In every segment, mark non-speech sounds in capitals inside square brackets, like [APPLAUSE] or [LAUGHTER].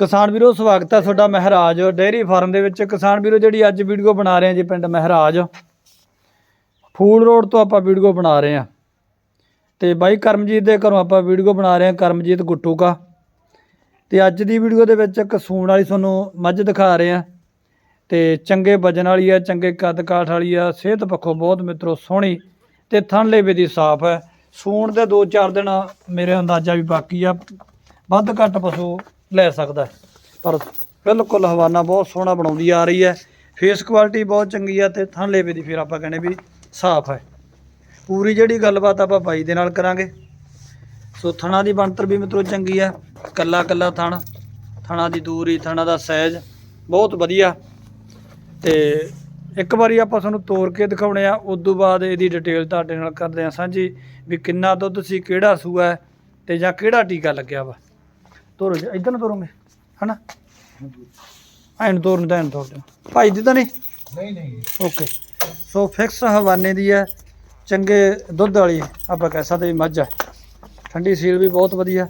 ਕਿਸਾਨ ਵੀਰੋ, ਸਵਾਗਤ ਹੈ ਤੁਹਾਡਾ ਮਹਿਰਾਜ। ਡੇਅਰੀ ਫਾਰਮ ਦੇ ਵਿੱਚ ਕਿਸਾਨ ਵੀਰੋ, ਜਿਹੜੀ ਅੱਜ ਵੀਡੀਓ ਬਣਾ ਰਹੇ ਹਾਂ ਜੀ ਪਿੰਡ ਮਹਿਰਾਜ। ਫੂਲ ਰੋਡ ਤੋਂ ਆਪਾਂ ਵੀਡੀਓ ਬਣਾ ਰਹੇ ਹਾਂ। ਤੇ ਬਾਈ ਕਰਮਜੀਤ ਦੇ ਘਰੋਂ ਆਪਾਂ ਵੀਡੀਓ ਬਣਾ ਰਹੇ ਹਾਂ, ਕਰਮਜੀਤ ਗੁੱਟੂ ਕਾ ਤੇ ਅੱਜ ਦੀ ਵੀਡੀਓ ਦੇ ਵਿੱਚ ਇੱਕ ਸੂਣ ਵਾਲੀ ਤੁਹਾਨੂੰ ਮੱਝ ਦਿਖਾ ਰਹੇ ਹਾਂ। ਤੇ ਚੰਗੇ ਵਜਨ ਵਾਲੀ ਆ, ਚੰਗੇ ਕੱਦ ਕਾਠ ਵਾਲੀ ਆ, ਸਿਹਤ ਪੱਖੋਂ ਬਹੁਤ ਮਿੱਤਰੋ ਸੋਹਣੀ ਤੇ ਥਣ ਲੇਵੇ ਦੀ ਸਾਫ਼ ਹੈ। ਸੂਣ ਦੇ 2-4 ਦਿਨ ਮੇਰੇ ਅੰਦਾਜ਼ਾ ਵੀ ਬਾਕੀ ਆ। ਵੱਧ ਘੱਟ ਪਸ਼ੂ ਲੈ ਸਕਦਾ ਪਰ ਬਿਲਕੁਲ ਹਵਾਨਾ ਬਹੁਤ ਸੋਹਣਾ ਬਣਾਉਂਦੀ ਆ ਰਹੀ ਹੈ। ਫੇਸ ਕੁਆਲਿਟੀ ਬਹੁਤ ਚੰਗੀ ਆ ਤੇ ਥਣ ਲੇਵੇ ਦੀ ਫਿਰ ਆਪਾਂ ਕਹਿੰਦੇ ਵੀ ਸਾਫ਼ ਹੈ। ਪੂਰੀ ਜਿਹੜੀ ਗੱਲਬਾਤ ਆਪਾਂ ਬਾਈ ਦੇ ਨਾਲ ਕਰਾਂਗੇ। ਸੋ ਥਣਾ ਦੀ ਬਣਤਰ ਵੀ ਮਿੱਤਰੋ ਚੰਗੀ ਆ ਕੱਲਾ ਕੱਲਾ ਥਣ, ਥਣਾ ਦੀ ਦੂਰੀ, ਥਣਾ ਦਾ ਸਾਈਜ਼ ਬਹੁਤ ਵਧੀਆ। ਤੇ ਇੱਕ ਵਾਰੀ ਆਪਾਂ ਤੁਹਾਨੂੰ ਤੋੜ ਕੇ ਦਿਖਾਉਣੇ ਆ, ਉਸ ਤੋਂ ਬਾਅਦ ਇਹਦੀ ਡਿਟੇਲ ਤੁਹਾਡੇ ਨਾਲ ਕਰਦੇ ਆ ਸਾਂਝੀ ਵੀ ਕਿੰਨਾ ਦੁੱਧ ਸੀ, ਕਿਹੜਾ ਸੂਆ ਹੈ ਤੇ ਜਾਂ ਕਿਹੜਾ ਟੀਕਾ ਲੱਗਿਆ ਵਾ। ਤੋਰੋ ਜੀ ਇਧਰ ਨੂੰ ਤੋਰੋਗੇ ਹਨਾ? ਐਨ ਤੋਰਨ ਦਾ ਐਨ ਤੋਰ ਦਿਓ ਭਾਈ ਦੀ ਤਾਂ ਨਹੀਂ? ਨਹੀਂ ਨਹੀਂ। ਓਕੇ ਸੋ ਫਿਕਸ ਹਵਾਨੇ ਦੀ ਹੈ ਚੰਗੇ ਦੁੱਧ ਵਾਲੀ ਆਪਾਂ ਕਹਿ ਸਕਦੇ ਮੱਝ ਹੈ। ਠੰਡੀ ਸੀਲ ਵੀ ਬਹੁਤ ਵਧੀਆ।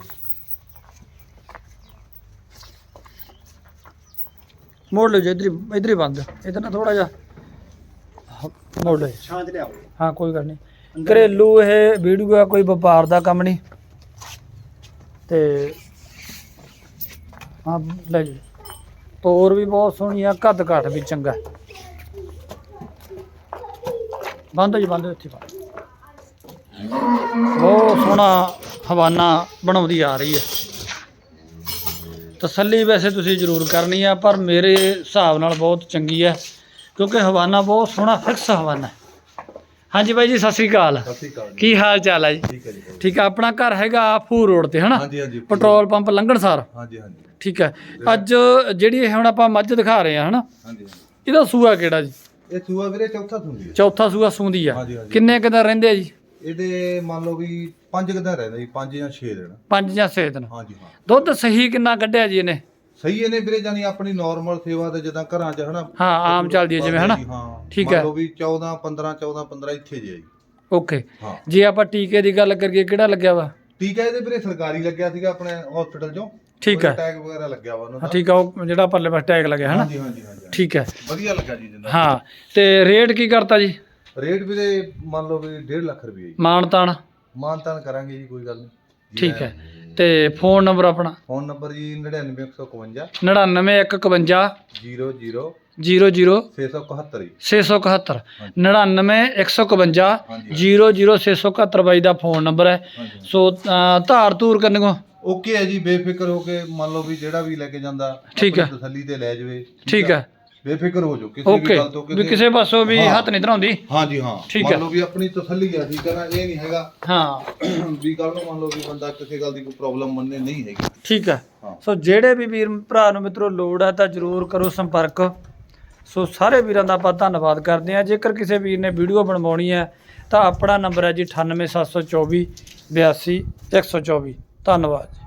ਮੋੜ ਲਓ ਜੀ ਇਧਰ ਇਧਰ ਹੀ ਬੰਦ। ਇਧਰ ਨਾ ਥੋੜਾ ਜਿਹਾ ਮੋੜ ਲਓ। ਛਾਂਝ ਲਿਆਓ। ਹਾਂ ਕੋਈ ਗੱਲ ਨਹੀਂ। ਘਰੇਲੂ ਇਹ ਵੀਡੀਓ ਆ ਕੋਈ ਵਪਾਰ ਦਾ ਕੰਮ ਨਹੀਂ। ਤੇ ਹਾਂ, ਲੈ ਜੀ। ਤੋਰ ਵੀ ਬਹੁਤ ਸੋਹਣੀ ਆ ਕੱਦ ਕਾਠ ਵੀ ਚੰਗਾ। ਬੰਦ ਜੀ, ਬੰਦ ਇੱਥੇ ਬੰਦ। ਬਹੁਤ ਸੋਹਣਾ ਹਵਾਨਾ ਬਣਾਉਂਦੀ ਆ ਰਹੀ ਹੈ। ਤਸੱਲੀ ਵੈਸੇ ਤੁਸੀਂ ਜ਼ਰੂਰ ਕਰਨੀ ਆ, ਪਰ ਮੇਰੇ ਹਿਸਾਬ ਨਾਲ ਬਹੁਤ ਚੰਗੀ ਹੈ, ਕਿਉਂਕਿ ਹਵਾਨਾ ਬਹੁਤ ਸੋਹਣਾ ਫਿਕਸ ਹਵਾਨਾ ਹੈ। ਹਾਂਜੀ ਬਾਈ ਜੀ ਸਤਿ ਸ੍ਰੀ ਅਕਾਲ। ਸਤਿ ਸ਼੍ਰੀ ਅਕਾਲ ਜੀ। ਕੀ ਹਾਲ ਚਾਲ ਹੈ ਜੀ? ਠੀਕ ਹੈ ਜੀ ਠੀਕ ਹੈ ਆਪਣਾ ਘਰ ਹੈਗਾ ਫੂ ਰੋਡ ਤੇ ਹਨਾ? ਹਾਂਜੀ ਹਾਂਜੀ ਪੈਟਰੋਲ ਪੰਪ ਲੰਘਣ ਸਾਰ ਹਾਂਜੀ ਹਾਂਜੀ। ਠੀਕ ਹੈ। ਅੱਜ ਜਿਹੜੀ ਇਹ ਹੁਣ ਆਪਾਂ ਮੱਝ ਦਿਖਾ ਰਹੇ ਆ ਹਨਾ? ਹਾਂਜੀ ਇਹਦਾ ਸੂਆ ਕਿਹੜਾ ਜੀ? ਇਹ ਸੂਆ ਵੀਰੇ ਚੌਥਾ ਹੈ ਚੌਥਾ ਸੂਆ ਸੂੰਦੀ ਆ। ਹਾਂਜੀ, ਹਾਂਜੀ। ਕਿੰਨੇ ਕਿਦਾਂ ਰਹਿੰਦੇ ਆ ਜੀ? ਇਹਦੇ ਮੰਨ ਲਓ ਵੀ ਪੰਜ ਕਿਦਾਂ ਰਹਿੰਦਾ ਜੀ ਪੰਜ ਜਾਂ 6 ਦਿਨ। ਪੰਜ ਜਾਂ 6 ਦਿਨ। ਹਾਂਜੀ ਹਾਂ। ਦੁੱਧ ਸਹੀ ਕਿੰਨਾ ਕੱਢਿਆ ਜੀ ਇਹਨੇ? ਸਹੀ ਇਹਨੇ ਵੀਰੇ ਜਾਨੀ ਆਪਣੀ ਨਾਰਮਲ ਸੇਵਾ ਤੇ ਜਿੱਦਾਂ ਘਰਾਂ 'ਚ ਹਨਾ ਹਾਂ ਆਮ ਚੱਲਦੀ ਹੈ ਜਿਵੇਂ ਹਨਾ। ਹਾਂ। ਠੀਕ ਮੰਨ ਹੈ। ਲਓ ਵੀ 14 15 14 15 ਇੱਥੇ ਜੇ ਓਕੇ। ਹਾਂ। ਜੇ ਆਪਾਂ ਟੀਕੇ ਦੀ ਗੱਲ ਕਰੀਏ ਕਿਹੜਾ ਲੱਗਿਆ ਵਾ? ਟੀਕਾ ਇਹਦੇ ਵੀਰੇ ਸਰਕਾਰੀ ਲੱਗਿਆ ਸੀਗਾ ਆਪਣੇ ਹਸਪੀਟਲ 'ਚੋਂ। ਠੀਕ ਹੈ। ਟੈਗ ਵਗੈਰਾ ਲੱਗਿਆ ਵਾ ਉਹਨਾਂ ਹਾਂ ਦਾ ਠੀਕ ਆ ਉਹ ਜਿਹੜਾ ਪੱਲੇ ਪਾਸੇ ਟੈਗ ਲੱਗਿਆ ਹਨਾ? ਹਾਂਜੀ ਹਾਂਜੀ ਹਾਂਜੀ ਠੀਕ ਹੈ। ਵਧੀਆ ਲੱਗਾ ਜੀ ਜਿੰਦਾ ਹਾਂ ਤੇ ਰੇਟ ਕੀ ਕਰਤਾ ਜੀ? ਰੇਟ ਵੀਰੇ ਮੰਨ ਲਓ ਵੀ 1.5 ਲੱਖ ਰੁਪਏ ਜੀ। ਮਾਨ ਤਾਨ ਮਾਨਤਾਨ ਕਰਾਂਗੇ ਜੀ ਕੋਈ ਗੱਲ ਨਹੀਂ। ਠੀਕ ਹੈ। ਤੇ ਫੋਨ ਨੰਬਰ ਆਪਣਾ? ਫੋਨ ਨੰਬਰ ਜੀ 99151 99151 00 00 671 ਜੀ। 671 99151 ਹਾਂਜੀ। 00671 ਬਾਈ ਦਾ ਫੋਨ ਨੰਬਰ ਹੈ। ਸੋ ਧਾਰ ਧੂਰ ਕਰਨ ਕੋ ਓਕੇ ਹੈ ਜੀ ਬੇਫਿਕਰ ਹੋ ਕੇ ਮੰਨ ਲਓ ਵੀ ਜਿਹੜਾ ਵੀ ਲੈ ਕੇ ਜਾਂਦਾ ਠੀਕ ਹੈ। ਤਸੱਲੀ ਤੇ ਲੈ ਜਾਵੇ। ਠੀਕ ਹੈ। ਬੇਫਿਕਰ ਹੋ ਜਾਓ ਕਿਸੇ ਵੀ ਓਕੇ ਗੱਲ ਤੋਂ ਵੀ ਕਿਸੇ ਪਾਸੋਂ ਵੀ ਹਾਂ। ਹੱਥ ਨਹੀਂ ਧਰਾਉਂਦੀ? ਹਾਂਜੀ ਹਾਂ। ਠੀਕ ਹੈ। ਮੰਨ ਲਓ ਵੀ ਆਪਣੀ ਤਸੱਲੀ ਆ ਹੈ ਨਾ ਇਹ ਨਹੀਂ ਹੈਗਾ। ਹਾਂ। [CLEARS THROAT] ਵੀ ਕੱਲ ਨੂੰ ਮੰਨ ਲਓ ਵੀ ਬੰਦਾ ਕਿਸੇ ਗੱਲ ਦੀ ਕੋਈ ਪ੍ਰੋਬਲਮ ਮੰਨੇ ਨਹੀਂ ਹੈਗੀ। ਠੀਕ ਹੈ। ਹਾਂ। ਸੋ ਜਿਹੜੇ ਵੀ ਵੀਰ ਭਰਾ ਨੂੰ ਮਿੱਤਰੋ ਲੋੜ ਹੈ ਤਾਂ ਜਰੂਰ ਕਰੋ ਸੰਪਰਕ। ਸੋ ਸਾਰੇ ਵੀਰਾਂ ਦਾ ਆਪਾਂ ਧੰਨਵਾਦ ਕਰਦੇ ਹਾਂ। ਜੇਕਰ ਕਿਸੇ ਵੀਰ ਨੇ ਵੀਡੀਓ ਬਣਵਾਉਣੀ ਹੈ ਤਾਂ ਆਪਣਾ ਨੰਬਰ ਹੈ ਜੀ 98724 82 124 ਧੰਨਵਾਦ।